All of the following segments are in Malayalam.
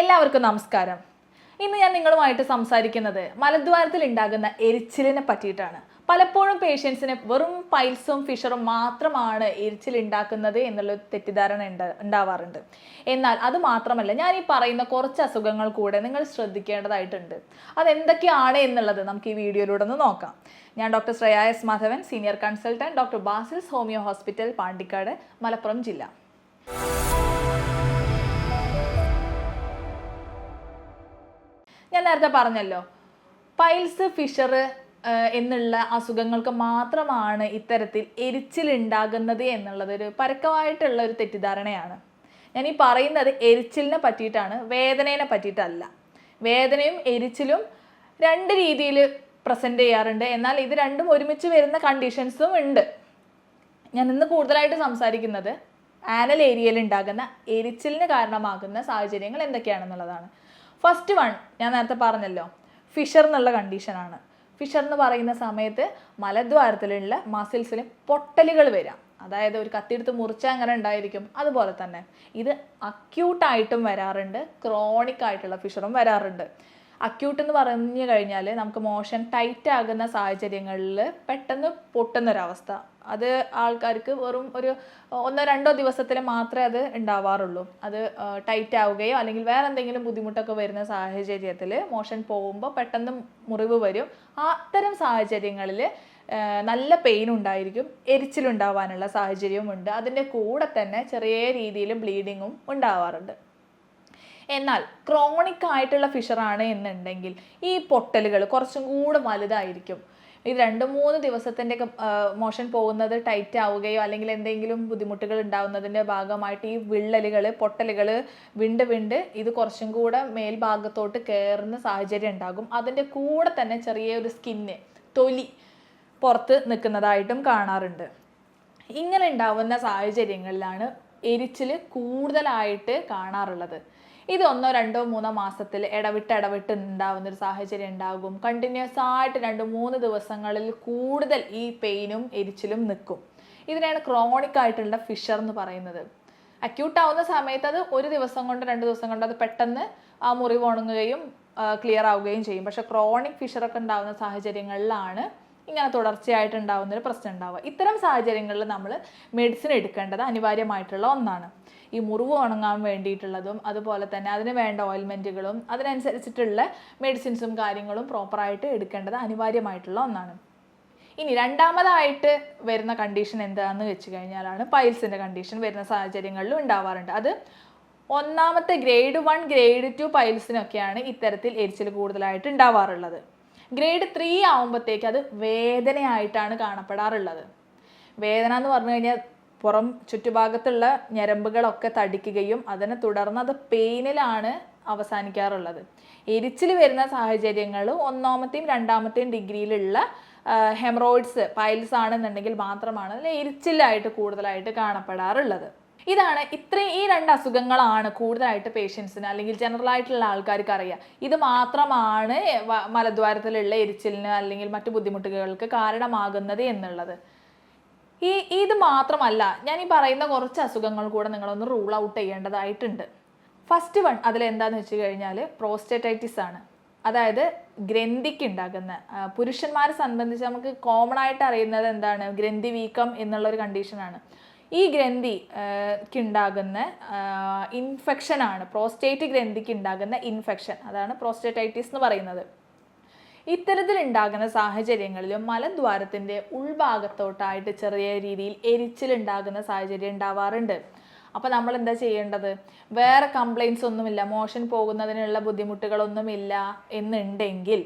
എല്ലാവർക്കും നമസ്കാരം. ഇന്ന് ഞാൻ നിങ്ങളുമായിട്ട് സംസാരിക്കുന്നത് മലദ്വാരത്തിൽ ഉണ്ടാകുന്ന എരിച്ചിലിനെ പറ്റിയിട്ടാണ്. പലപ്പോഴും പേഷ്യൻസിന് വെറും പൈൽസും ഫിഷറും മാത്രമാണ് എരിച്ചിൽ ഉണ്ടാക്കുന്നത് എന്നുള്ള തെറ്റിദ്ധാരണ ഉണ്ട് ഉണ്ടാവാറുണ്ട്. എന്നാൽ അത് മാത്രമല്ല ഞാൻ ഈ പറയുന്ന കുറച്ച് അസുഖങ്ങൾ കൂടെ നിങ്ങൾ ശ്രദ്ധിക്കേണ്ടതായിട്ടുണ്ട്. അതെന്തൊക്കെയാണ് എന്നുള്ളത് നമുക്ക് ഈ വീഡിയോയിലൂടെ ഒന്ന് നോക്കാം. ഞാൻ doctor Shreya S Madhavan senior consultant doctor Basils homeo hospital Pandikkad Malappuram ജില്ല. ഞാൻ നേരത്തെ പറഞ്ഞല്ലോ. പൈൽസ് ഫിഷർ എന്നുള്ള അസുഖങ്ങൾക്ക് മാത്രമാണ് ഇത്തരത്തിൽ എരിച്ചിലുണ്ടാകുന്നത് എന്നുള്ളത് ഒരു പരക്കമായിട്ടുള്ള ഒരു തെറ്റിദ്ധാരണയാണ്. ഞാൻ ഈ പറയുന്നത് എരിച്ചിലിനെ പറ്റിയിട്ടാണ് വേദനയെ പറ്റിയിട്ടല്ല. വേദനയും എരിച്ചിലും രണ്ട് രീതിയിൽ പ്രസന്റ് ചെയ്യാറുണ്ട്. എന്നാൽ ഇത് രണ്ടും ഒരുമിച്ച് വരുന്ന കണ്ടീഷൻസും ഉണ്ട്. ഞാൻ ഇന്ന് കൂടുതലായിട്ട് സംസാരിക്കുന്നത് ആനൽ ഏരിയയിൽ ഉണ്ടാകുന്ന എരിച്ചിലിന് കാരണമാകുന്ന സാഹചര്യങ്ങൾ എന്തൊക്കെയാണെന്നുള്ളതാണ്. ഫസ്റ്റ് വൺ ഞാൻ നേരത്തെ പറഞ്ഞല്ലോ. ഫിഷർ എന്നുള്ള കണ്ടീഷനാണ് ഫിഷർ എന്ന് പറയുന്ന സമയത്ത് മലദ്വാരത്തിലുള്ള മസിൽസിൽ പൊട്ടലുകൾ വരാം അതായത് ഒരു കത്തിയെടുത്ത് മുറിച്ചാൽ അങ്ങനെ ഉണ്ടായിരിക്കും. അതുപോലെ തന്നെ ഇത് അക്യൂട്ടായിട്ടും വരാറുണ്ട്. ക്രോണിക് ആയിട്ടുള്ള ഫിഷറും വരാറുണ്ട്. അക്യൂട്ട് എന്ന് പറഞ്ഞു കഴിഞ്ഞാൽ നമുക്ക് മോഷൻ ടൈറ്റ് ആകുന്ന സാഹചര്യങ്ങളിൽ പെട്ടെന്ന് പൊട്ടുന്നൊരവസ്ഥ അത് ആൾക്കാർക്ക് വെറും ഒരു ഒന്നോ രണ്ടോ ദിവസത്തിൽ മാത്രമേ അത് ഉണ്ടാവാറുള്ളൂ. അത് ടൈറ്റ് ആവുകയോ അല്ലെങ്കിൽ വേറെ എന്തെങ്കിലും ബുദ്ധിമുട്ടൊക്കെ വരുന്ന സാഹചര്യത്തിൽ മോഷൻ പോകുമ്പോൾ പെട്ടെന്ന് മുറിവ് വരും. അത്തരം സാഹചര്യങ്ങളിൽ നല്ല പെയിൻ ഉണ്ടായിരിക്കും എരിച്ചിലുണ്ടാവാനുള്ള സാഹചര്യവും ഉണ്ട്. അതിന്റെ കൂടെ തന്നെ ചെറിയ രീതിയിൽ ബ്ലീഡിങ്ങും ഉണ്ടാവാറുണ്ട്. എന്നാൽ ക്രോണിക് ആയിട്ടുള്ള ഫിഷറാണ് എന്നുണ്ടെങ്കിൽ ഈ പൊട്ടലുകൾ കുറച്ചും കൂടെ വലുതായിരിക്കും. ഈ രണ്ട് മൂന്ന് ദിവസത്തിന്റെ മോഷൻ പോകുന്നത് ടൈറ്റ് ആവുകയോ അല്ലെങ്കിൽ എന്തെങ്കിലും ബുദ്ധിമുട്ടുകൾ ഉണ്ടാവുന്നതിന്റെ ഭാഗമായിട്ട് ഈ വിള്ളലുകൾ പൊട്ടലുകൾ വിണ്ട് വിണ്ട് ഇത് കുറച്ചും കൂടെ മേൽഭാഗത്തോട്ട് കയറുന്ന സാഹചര്യം ഉണ്ടാകും. അതിന്റെ കൂടെ തന്നെ ചെറിയൊരു സ്കിന്ന് തൊലി പുറത്ത് നിൽക്കുന്നതായിട്ടും കാണാറുണ്ട്. ഇങ്ങനെ ഉണ്ടാവുന്ന സാഹചര്യങ്ങളിലാണ് എരിച്ചിൽ കൂടുതലായിട്ട് കാണാറുള്ളത്. ഇത് ഒന്നോ രണ്ടോ മൂന്നോ മാസത്തിൽ ഇടവിട്ട് ഇടവിട്ട് ഉണ്ടാവുന്ന ഒരു സാഹചര്യം ഉണ്ടാകും. കണ്ടിന്യൂസ് ആയിട്ട് രണ്ട് മൂന്ന് ദിവസങ്ങളിൽ കൂടുതൽ ഈ പെയിനും എരിച്ചിലും നിൽക്കും. ഇതിനെയാണ് ക്രോണിക് ആയിട്ടുള്ള ഫിഷർ എന്ന് പറയുന്നത്. അക്യൂട്ട് ആവുന്ന സമയത്ത് അത് ഒരു ദിവസം കൊണ്ട് രണ്ട് ദിവസം കൊണ്ട് അത് പെട്ടെന്ന് ആ മുറിവ് ഉണങ്ങുകയും ക്ലിയർ ആവുകയും ചെയ്യും. പക്ഷെ ക്രോണിക് ഫിഷറൊക്കെ ഉണ്ടാകുന്ന സാഹചര്യങ്ങളിലാണ് ഇങ്ങനെ തുടർച്ചയായിട്ട് ഉണ്ടാകുന്നൊരു പ്രശ്നം ഉണ്ടാവുക. ഇത്തരം സാഹചര്യങ്ങളിൽ നമ്മൾ മെഡിസിൻ എടുക്കേണ്ടത് അനിവാര്യമായിട്ടുള്ള ഒന്നാണ്. ഈ മുറിവ് ഉണങ്ങാൻ വേണ്ടിയിട്ടുള്ളതും അതുപോലെ തന്നെ അതിന് വേണ്ട ഓയിൽമെന്റുകളും അതിനനുസരിച്ചിട്ടുള്ള മെഡിസിൻസും കാര്യങ്ങളും പ്രോപ്പറായിട്ട് എടുക്കേണ്ടത് അനിവാര്യമായിട്ടുള്ള ഒന്നാണ്. ഇനി രണ്ടാമതായിട്ട് വരുന്ന കണ്ടീഷൻ എന്താണെന്ന് വെച്ച് കഴിഞ്ഞാലാണ് പൈൽസിന്റെ കണ്ടീഷൻ വരുന്ന സാഹചര്യങ്ങളിലും ഉണ്ടാവാറുണ്ട്. അത് ഒന്നാമത്തെ ഗ്രേഡ് വൺ ഗ്രേഡ് ടു പൈൽസിനൊക്കെയാണ് ഇത്തരത്തിൽ എരിച്ചിൽ കൂടുതലായിട്ട് ഉണ്ടാവാറുള്ളത്. ഗ്രേഡ് ത്രീ ആവുമ്പോഴത്തേക്ക് അത് വേദനയായിട്ടാണ് കാണപ്പെടാറുള്ളത്. വേദന എന്ന് പറഞ്ഞു കഴിഞ്ഞാൽ പുറം ചുറ്റുഭാഗത്തുള്ള ഞരമ്പുകളൊക്കെ തടിക്കുകയും അതിനെ തുടർന്ന് അത് പെയിനിലാണ് അവസാനിക്കാറുള്ളത്. എരിച്ചിൽ വരുന്ന സാഹചര്യങ്ങൾ ഒന്നാമത്തെയും രണ്ടാമത്തെയും ഡിഗ്രിയിലുള്ള ഹെമറോയിഡ്സ് പൈൽസ് ആണെന്നുണ്ടെങ്കിൽ മാത്രമാണ് അതിൽ എരിച്ചിലായിട്ട് കൂടുതലായിട്ട് കാണപ്പെടാറുള്ളത്. ഇതാണ് ഇത്രയും ഈ രണ്ട് അസുഖങ്ങളാണ് കൂടുതലായിട്ട് പേഷ്യൻസിന് അല്ലെങ്കിൽ ജനറൽ ആയിട്ടുള്ള ആൾക്കാർക്ക് അറിയാം. ഇത് മാത്രമാണ് മലദ്വാരത്തിലുള്ള എരിച്ചിലിന് അല്ലെങ്കിൽ മറ്റു ബുദ്ധിമുട്ടുകൾക്ക് കാരണമാകുന്നത് എന്നുള്ളത്. ഈ ഇത് മാത്രമല്ല ഞാൻ ഈ പറയുന്ന കുറച്ച് അസുഖങ്ങൾ കൂടെ നിങ്ങളൊന്ന് റൂൾ ഔട്ട് ചെയ്യേണ്ടതായിട്ടുണ്ട്. ഫസ്റ്റ് വൺ അതിൽ എന്താന്ന് വെച്ച് കഴിഞ്ഞാൽ പ്രോസ്റ്റേറ്റൈറ്റിസ് ആണ്. അതായത് ഗ്രന്ഥിക്ക് ഉണ്ടാകുന്ന പുരുഷന്മാരെ സംബന്ധിച്ച് നമുക്ക് കോമൺ ആയിട്ട് അറിയുന്നത് എന്താണ്? ഗ്രന്ഥി വീക്കം എന്നുള്ളൊരു കണ്ടീഷനാണ് ഈ ഗ്രന്ഥിക്ക് ഉണ്ടാകുന്ന ഇൻഫെക്ഷനാണ്. പ്രോസ്റ്റേറ്റ് ഗ്രന്ഥിക്ക് ഉണ്ടാകുന്ന ഇൻഫെക്ഷൻ. അതാണ് പ്രോസ്റ്റേറ്റൈറ്റിസ് എന്ന് പറയുന്നത്. ഇത്തരത്തിലുണ്ടാകുന്ന സാഹചര്യങ്ങളിലും മലദ്വാരത്തിന്റെ ഉൾഭാഗത്തോട്ടായിട്ട് ചെറിയ രീതിയിൽ എരിച്ചിലുണ്ടാകുന്ന സാഹചര്യം ഉണ്ടാവാറുണ്ട്. അപ്പോൾ നമ്മൾ എന്താ ചെയ്യേണ്ടത്? വേറെ കംപ്ലയിൻസ് ഒന്നുമില്ല. മോഷൻ പോകുന്നതിനുള്ള ബുദ്ധിമുട്ടുകളൊന്നുമില്ല എന്നുണ്ടെങ്കിൽ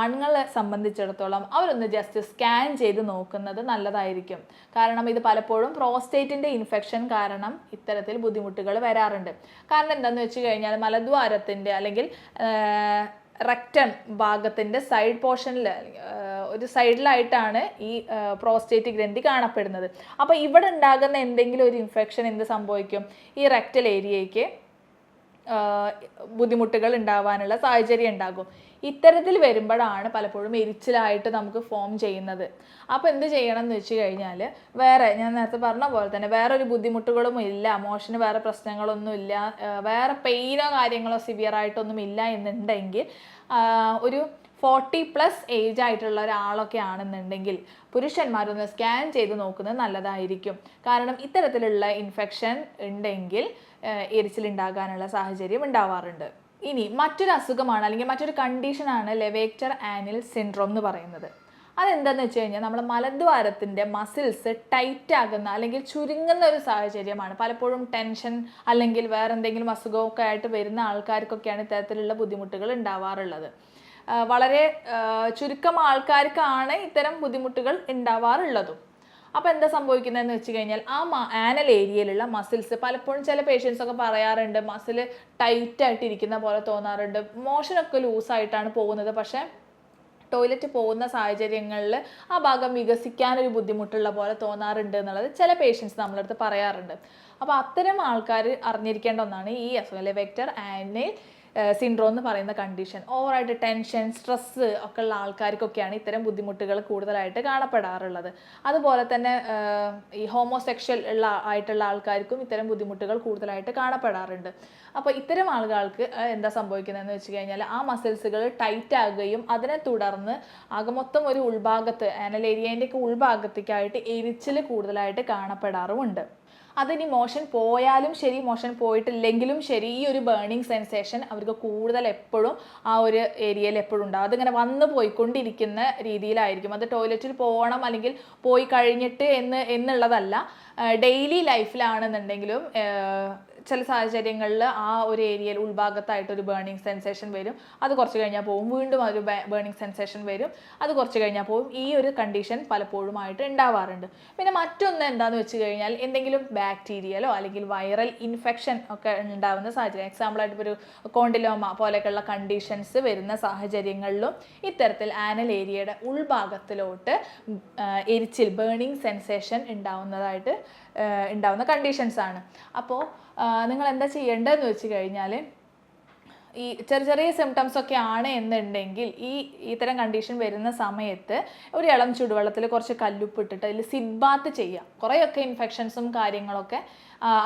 ആണുങ്ങളെ സംബന്ധിച്ചിടത്തോളം അവരൊന്ന് ജസ്റ്റ് സ്കാൻ ചെയ്ത് നോക്കുന്നത് നല്ലതായിരിക്കും. കാരണം ഇത് പലപ്പോഴും പ്രോസ്റ്റേറ്റിന്റെ ഇൻഫെക്ഷൻ കാരണം ഇത്തരത്തിൽ ബുദ്ധിമുട്ടുകൾ വരാറുണ്ട്. കാരണം എന്താണെന്ന് വെച്ച് കഴിഞ്ഞാൽ മലദ്വാരത്തിന്റെ അല്ലെങ്കിൽ റെക്റ്റം ഭാഗത്തിന്റെ സൈഡ് പോർഷനിൽ ഒരു സൈഡിലായിട്ടാണ് ഈ പ്രോസ്റ്റേറ്റ് ഗ്രന്ഥി കാണപ്പെടുന്നത്. അപ്പോൾ ഇവിടെ ഉണ്ടാകുന്ന എന്തെങ്കിലും ഒരു ഇൻഫെക്ഷൻ എന്ത് സംഭവിക്കും? ഈ റെക്റ്റൽ ഏരിയയ്ക്ക് ബുദ്ധിമുട്ടുകൾ ഉണ്ടാവാനുള്ള സാഹചര്യം ഉണ്ടാകും. ഇത്തരത്തിൽ വരുമ്പോഴാണ് പലപ്പോഴും എരിച്ചിലായിട്ട് നമുക്ക് ഫോം ചെയ്യുന്നത്. അപ്പോൾ എന്ത് ചെയ്യണം എന്ന് വെച്ച് കഴിഞ്ഞാൽ വേറെ ഞാൻ നേരത്തെ പറഞ്ഞ പോലെ തന്നെ വേറെ ഒരു ബുദ്ധിമുട്ടുകളും ഇല്ല മോഷന് വേറെ പ്രശ്നങ്ങളൊന്നും ഇല്ല വേറെ പെയിനോ കാര്യങ്ങളോ സിവിയർ ആയിട്ടൊന്നും ഇല്ല എന്നുണ്ടെങ്കിൽ ഒരു ഫോർട്ടി പ്ലസ് ഏജ് ആയിട്ടുള്ള ഒരാളൊക്കെ ആണെന്നുണ്ടെങ്കിൽ പുരുഷന്മാരൊന്ന് സ്കാൻ ചെയ്ത് നോക്കുന്നത് നല്ലതായിരിക്കും. കാരണം ഇത്തരത്തിലുള്ള ഇൻഫെക്ഷൻ ഉണ്ടെങ്കിൽ എരിച്ചിലുണ്ടാകാനുള്ള സാഹചര്യം ഉണ്ടാവാറുണ്ട്. ഇനി മറ്റൊരു അസുഖമാണ് അല്ലെങ്കിൽ മറ്റൊരു കണ്ടീഷനാണ് ലെവേക്ടർ ആനിൽ സിൻഡ്രോം എന്ന് പറയുന്നത്. അതെന്താന്ന് വെച്ച് കഴിഞ്ഞാൽ നമ്മുടെ മലദ്വാരത്തിന്റെ മസിൽസ് ടൈറ്റ് ആകുന്ന അല്ലെങ്കിൽ ചുരുങ്ങുന്ന ഒരു സാഹചര്യമാണ്. പലപ്പോഴും ടെൻഷൻ അല്ലെങ്കിൽ വേറെ എന്തെങ്കിലും അസുഖമൊക്കെ ആയിട്ട് വരുന്ന ആൾക്കാർക്കൊക്കെയാണ് ഇത്തരത്തിലുള്ള ബുദ്ധിമുട്ടുകൾ ഉണ്ടാവാറുള്ളത്. വളരെ ചുരുക്കം ആൾക്കാർക്കാണ് ഇത്തരം ബുദ്ധിമുട്ടുകൾ ഉണ്ടാവാറുള്ളതും. അപ്പോൾ എന്താ സംഭവിക്കുന്നതെന്ന് വെച്ച് കഴിഞ്ഞാൽ ആ ആനൽ ഏരിയയിലുള്ള മസിൽസ് പലപ്പോഴും ചില പേഷ്യൻസ് ഒക്കെ പറയാറുണ്ട് മസിൽ ടൈറ്റ് ആയിട്ട് ഇരിക്കുന്ന പോലെ തോന്നാറുണ്ട്. മോഷനൊക്കെ ലൂസായിട്ടാണ് പോകുന്നത്. പക്ഷേ ടോയ്ലറ്റ് പോകുന്ന സാഹചര്യങ്ങളിൽ ആ ഭാഗം വികസിക്കാൻ ഒരു ബുദ്ധിമുട്ടുള്ള പോലെ തോന്നാറുണ്ട് എന്നുള്ളത് ചില പേഷ്യൻസ് നമ്മളടുത്ത് പറയാറുണ്ട്. അപ്പോൾ അത്തരം ആൾക്കാർ അറിഞ്ഞിരിക്കേണ്ട ഒന്നാണ് ഈ അസുഖം വെക്ടർ ആനൽ സിൻഡ്രോം എന്ന് പറയുന്ന കണ്ടീഷൻ ഓവറായിട്ട് ടെൻഷൻ സ്ട്രെസ്സ് ഒക്കെ ഉള്ള ആൾക്കാർക്കൊക്കെയാണ് ഇത്തരം ബുദ്ധിമുട്ടുകൾ കൂടുതലായിട്ട് കാണപ്പെടാറുള്ളത്. അതുപോലെ തന്നെ ഈ ഹോമോസെക്ഷൽ ഉള്ള ആയിട്ടുള്ള ആൾക്കാർക്കും ഇത്തരം ബുദ്ധിമുട്ടുകൾ കൂടുതലായിട്ട് കാണപ്പെടാറുണ്ട്. അപ്പോൾ ഇത്തരം ആളുകൾക്ക് എന്താ സംഭവിക്കുന്നതെന്ന് വെച്ച് കഴിഞ്ഞാൽ ആ മസിൽസുകൾ ടൈറ്റ് ആകുകയും അതിനെ തുടർന്ന് ആകെ മൊത്തം ഒരു ഉൾഭാഗത്ത് ആനൽ ഏരിയേന്റെ ഒക്കെ ഉൾഭാഗത്തേക്കായിട്ട് എരിച്ചിൽ കൂടുതലായിട്ട് കാണപ്പെടാറുമുണ്ട്. അതിനി മോഷൻ പോയാലും ശരി മോഷൻ പോയിട്ടില്ലെങ്കിലും ശരി ഈ ഒരു ബേണിംഗ് സെൻസേഷൻ അവർക്ക് കൂടുതൽ എപ്പോഴും ആ ഒരു ഏരിയയിൽ എപ്പോഴും ഉണ്ടാവും അതിങ്ങനെ വന്ന് പോയിക്കൊണ്ടിരിക്കുന്ന രീതിയിലായിരിക്കും. അത് ടോയ്ലറ്റിൽ പോകണം അല്ലെങ്കിൽ പോയി കഴിഞ്ഞിട്ട് എന്ന് എന്നുള്ളതല്ല ഡെയിലി ലൈഫിലാണെന്നുണ്ടെങ്കിലും ചില സാഹചര്യങ്ങളിൽ ആ ഒരു ഏരിയയിൽ ഉൾഭാഗത്തായിട്ട് ഒരു ബേണിംഗ് സെൻസേഷൻ വരും. അത് കുറച്ച് കഴിഞ്ഞാൽ പോകും വീണ്ടും ഒരു ബേണിംഗ് സെൻസേഷൻ വരും. അത് കുറച്ച് കഴിഞ്ഞാൽ പോകും ഈ ഒരു കണ്ടീഷൻ പലപ്പോഴും ആയിട്ട് ഉണ്ടാവാറുണ്ട്. പിന്നെ മറ്റൊന്ന് എന്താന്ന് വെച്ച് കഴിഞ്ഞാൽ എന്തെങ്കിലും ബാക്ടീരിയലോ അല്ലെങ്കിൽ വൈറൽ ഇൻഫെക്ഷൻ ഒക്കെ ഉണ്ടാവുന്ന സാഹചര്യം. എക്സാമ്പിളായിട്ട് ഇപ്പോൾ ഒരു കോണ്ടിലോമ പോലെയൊക്കെയുള്ള കണ്ടീഷൻസ് വരുന്ന സാഹചര്യങ്ങളിലും ഇത്തരത്തിൽ ആനൽ ഏരിയയുടെ ഉൾഭാഗത്തിലോട്ട് എരിച്ചിൽ ബേണിംഗ് സെൻസേഷൻ ഉണ്ടാവുന്നതായിട്ട് ഉണ്ടാവുന്ന കണ്ടീഷൻസ് ആണ്. അപ്പോൾ നിങ്ങൾ എന്താ ചെയ്യേണ്ടതെന്ന് വെച്ച് കഴിഞ്ഞാൽ ഈ ചെറിയ ചെറിയ സിംറ്റംസ് ഒക്കെ ആണ് എന്നുണ്ടെങ്കിൽ ഈ ഇത്തരം കണ്ടീഷൻ വരുന്ന സമയത്ത് ഒരു ഇളം ചൂടുവെള്ളത്തിൽ കുറച്ച് കല്ലുപ്പിട്ടിട്ട് അതിൽ സിഡ് ബാത്ത് ചെയ്യുക കുറേയൊക്കെ ഇൻഫെക്ഷൻസും കാര്യങ്ങളൊക്കെ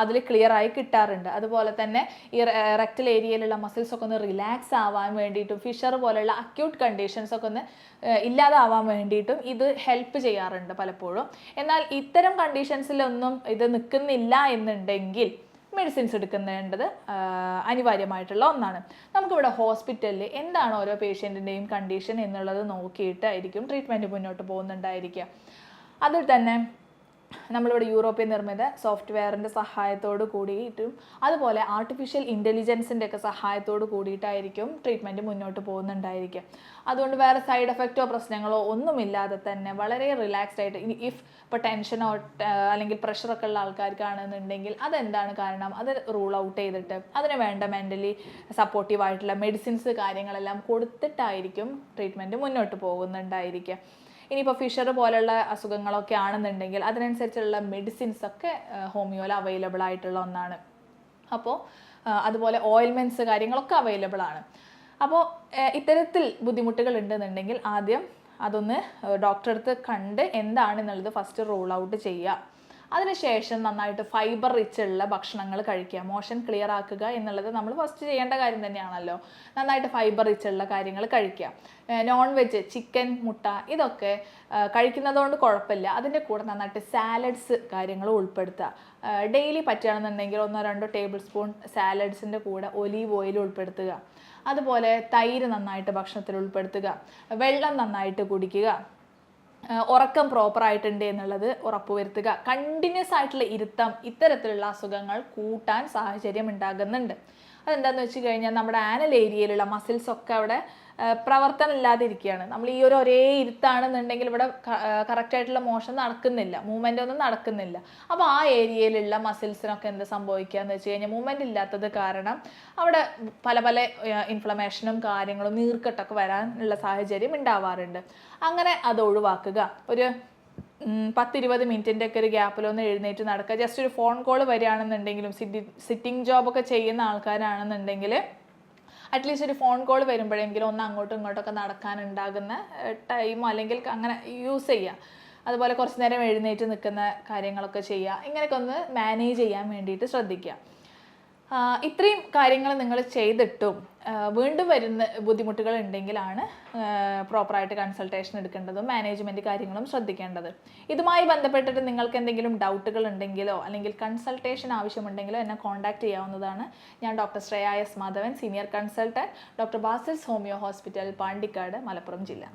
അതിൽ ക്ലിയർ ആയി കിട്ടാറുണ്ട്. അതുപോലെ തന്നെ ഈ റെക്റ്റൽ ഏരിയയിലുള്ള മസിൽസ് ഒക്കെ ഒന്ന് റിലാക്സ് ആവാൻ വേണ്ടിയിട്ടും ഫിഷർ പോലെയുള്ള അക്യൂട്ട് കണ്ടീഷൻസ് ഒക്കെ ഒന്ന് ഇല്ലാതാവാൻ വേണ്ടിയിട്ടും ഇത് ഹെൽപ്പ് ചെയ്യാറുണ്ട് പലപ്പോഴും. എന്നാൽ ഇത്തരം കണ്ടീഷൻസിലൊന്നും ഇത് നിൽക്കുന്നില്ല എന്നുണ്ടെങ്കിൽ മെഡിസിൻസ് എടുക്കുന്നേണ്ടത് അനിവാര്യമായിട്ടുള്ള ഒന്നാണ്. നമുക്കിവിടെ ഹോസ്പിറ്റലിൽ എന്താണ് ഓരോ പേഷ്യന്റിന്റെയും കണ്ടീഷൻ എന്നുള്ളത് നോക്കിയിട്ടായിരിക്കും ട്രീറ്റ്മെന്റ് മുന്നോട്ട് പോകുന്നുണ്ടായിരിക്കുക. അതിൽ തന്നെ നമ്മളിവിടെ യൂറോപ്യൻ നിർമ്മിത സോഫ്റ്റ്വെയറിന്റെ സഹായത്തോട് കൂടിയിട്ടും അതുപോലെ ആർട്ടിഫിഷ്യൽ ഇന്റലിജൻസിന്റെ ഒക്കെ സഹായത്തോട് കൂടിയിട്ടായിരിക്കും ട്രീറ്റ്മെന്റ് മുന്നോട്ട് പോകുന്നുണ്ടായിരിക്കും അതുകൊണ്ട് വേറെ സൈഡ് എഫക്റ്റോ പ്രശ്നങ്ങളോ ഒന്നുമില്ലാതെ തന്നെ വളരെ റിലാക്സ്ഡ് ആയിട്ട് ഇനി ഇഫ് ഇപ്പോൾ ടെൻഷനോ അല്ലെങ്കിൽ പ്രഷറൊക്കെ ഉള്ള ആൾക്കാർക്കാണെന്നുണ്ടെങ്കിൽ അതെന്താണ് കാരണം? അത് റൂൾ ഔട്ട് ചെയ്തിട്ട് അതിന് വേണ്ട മെന്റലി സപ്പോർട്ടീവായിട്ടുള്ള മെഡിസിൻസ് കാര്യങ്ങളെല്ലാം കൊടുത്തിട്ടായിരിക്കും ട്രീറ്റ്മെന്റ് മുന്നോട്ട് പോകുന്നുണ്ടായിരിക്കുക. ഇനിയിപ്പോൾ ഫിഷർ പോലുള്ള അസുഖങ്ങളൊക്കെ ആണെന്നുണ്ടെങ്കിൽ അതിനനുസരിച്ചുള്ള മെഡിസിൻസ് ഒക്കെ ഹോമിയോയിൽ അവൈലബിൾ ആയിട്ടുള്ള ഒന്നാണ്. അപ്പോൾ അതുപോലെ ഓയിൽമെന്റ്സ് കാര്യങ്ങളൊക്കെ അവൈലബിൾ ആണ്. അപ്പോൾ ഇത്തരത്തിൽ ബുദ്ധിമുട്ടുകൾ ഉണ്ടെന്നുണ്ടെങ്കിൽ ആദ്യം അതൊന്ന് ഡോക്ടറെ അടുത്ത് കണ്ട് എന്താണെന്നുള്ളത് ഫസ്റ്റ് റൂൾ ഔട്ട് ചെയ്യുക. അതിനുശേഷം നന്നായിട്ട് ഫൈബർ റിച്ച് ഉള്ള ഭക്ഷണങ്ങൾ കഴിക്കുക മോഷൻ ക്ലിയർ ആക്കുക എന്നുള്ളത് നമ്മൾ ഫസ്റ്റ് ചെയ്യേണ്ട കാര്യം തന്നെയാണല്ലോ. നന്നായിട്ട് ഫൈബർ റിച്ച് ഉള്ള കാര്യങ്ങൾ കഴിക്കുക. നോൺ വെജ് ചിക്കൻ മുട്ട ഇതൊക്കെ കഴിക്കുന്നതുകൊണ്ട് കുഴപ്പമില്ല. അതിന്റെ കൂടെ നന്നായിട്ട് സാലഡ്സ് കാര്യങ്ങൾ ഉൾപ്പെടുത്തുക. ഡെയിലി പറ്റുകയാണെന്നുണ്ടെങ്കിൽ ഒന്നോ രണ്ടോ ടേബിൾ സ്പൂൺ സാലഡ്സിന്റെ കൂടെ ഒലീവ് ഓയിൽ ഉൾപ്പെടുത്തുക. അതുപോലെ തൈര് നന്നായിട്ട് ഭക്ഷണത്തിൽ ഉൾപ്പെടുത്തുക. വെള്ളം നന്നായിട്ട് കുടിക്കുക. ഉറക്കം പ്രോപ്പറായിട്ടുണ്ട് എന്നുള്ളത് ഉറപ്പുവരുത്തുക. കണ്ടിന്യൂസ് ആയിട്ടുള്ള ഇരുത്തം ഇത്തരത്തിലുള്ള അസുഖങ്ങൾ കൂട്ടാൻ സാഹചര്യം ഉണ്ടാകുന്നുണ്ട്. അതെന്താണെന്ന് വെച്ച് കഴിഞ്ഞാൽ നമ്മുടെ ആനൽ ഏരിയയിലുള്ള മസിൽസ് ഒക്കെ അവിടെ ഇല്ലാതെ ഇരിക്കുകയാണ് നമ്മൾ ഈ ഒരു ഒരേ ഇരുത്താണെന്നുണ്ടെങ്കിൽ ഇവിടെ കറക്റ്റ് ആയിട്ടുള്ള മോഷൻ നടക്കുന്നില്ല. മൂവ്മെന്റ് ഒന്നും നടക്കുന്നില്ല. അപ്പോൾ ആ ഏരിയയിലുള്ള മസിൽസിനൊക്കെ എന്ത് സംഭവിക്കുക എന്ന് വെച്ച് കഴിഞ്ഞാൽ മൂവ്മെന്റ് ഇല്ലാത്തത് കാരണം അവിടെ പല പല ഇൻഫ്ലമേഷനും കാര്യങ്ങളും നീർക്കെട്ടൊക്കെ വരാനുള്ള സാഹചര്യം ഉണ്ടാവാറുണ്ട്. അങ്ങനെ അത് ഒഴിവാക്കുക. ഒരു പത്തിരുപത് മിനിറ്റിന്റെ ഒക്കെ ഒരു ഗ്യാപ്പിലൊന്ന് എഴുന്നേറ്റ് നടക്കുക. ജസ്റ്റ് ഒരു ഫോൺ കോൾ വരികയാണെന്നുണ്ടെങ്കിലും സിറ്റി സിറ്റിംഗ് ജോബൊക്കെ ചെയ്യുന്ന ആൾക്കാരാണെന്നുണ്ടെങ്കിൽ അറ്റ്ലീസ്റ്റ് ഒരു ഫോൺ കോൾ വരുമ്പോഴെങ്കിലും ഒന്ന് അങ്ങോട്ടും ഇങ്ങോട്ടൊക്കെ നടക്കാനുണ്ടാകുന്ന ടൈമോ അല്ലെങ്കിൽ അങ്ങനെ യൂസ് ചെയ്യുക അതുപോലെ കുറച്ച് നേരം എഴുന്നേറ്റ് നിൽക്കുന്ന കാര്യങ്ങളൊക്കെ ചെയ്യുക ഇങ്ങനെയൊക്കെ ഒന്ന് മാനേജ് ചെയ്യാൻ വേണ്ടിയിട്ട് ശ്രദ്ധിക്കുക ഇത്രയും കാര്യങ്ങൾ നിങ്ങൾ ചെയ്തിട്ടും വീണ്ടും വരുന്ന ബുദ്ധിമുട്ടുകൾ ഉണ്ടെങ്കിലാണ് പ്രോപ്പറായിട്ട് കൺസൾട്ടേഷൻ എടുക്കേണ്ടതും മാനേജ്മെന്റ് കാര്യങ്ങളും ശ്രദ്ധിക്കേണ്ടത്. ഇതുമായി ബന്ധപ്പെട്ടിട്ട് നിങ്ങൾക്ക് എന്തെങ്കിലും ഡൗട്ടുകൾ ഉണ്ടെങ്കിലോ അല്ലെങ്കിൽ കൺസൾട്ടേഷൻ ആവശ്യമുണ്ടെങ്കിലോ എന്നെ കോൺടാക്ട് ചെയ്യാവുന്നതാണ് ഞാൻ doctor Shreya S Madhavan senior consultant doctor Basils homeo hospital Pandikkad Malappuram ജില്ല.